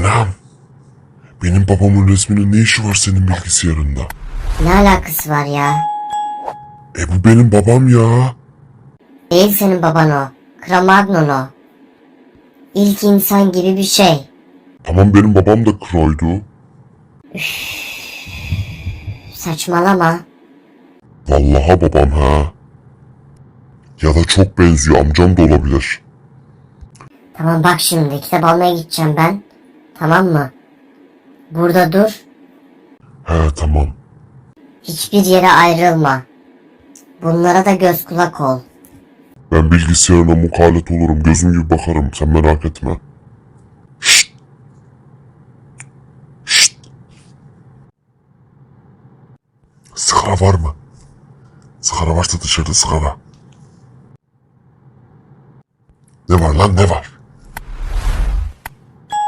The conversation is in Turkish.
Anam. Benim babamın resminin ne işi var senin bilgisayarında? Ne alakası var ya? E bu benim babam ya. Değil senin baban o. Cro-Magnon o. İlk insan gibi bir şey. Tamam benim babam da kroydu. Saçmalama. Vallahi babam ha. Ya da çok benziyor amcam da olabilir. Tamam bak şimdi kitap almaya gideceğim ben. Tamam mı? Burada dur. He tamam. Hiçbir yere ayrılma. Bunlara da göz kulak ol. Ben bilgisayarına mukalet olurum. Gözüm gibi bakarım. Sen merak etme. Şşt. Şşt. Sigara var mı? Sigara varsa dışarıda sigara. Ne var lan ne var?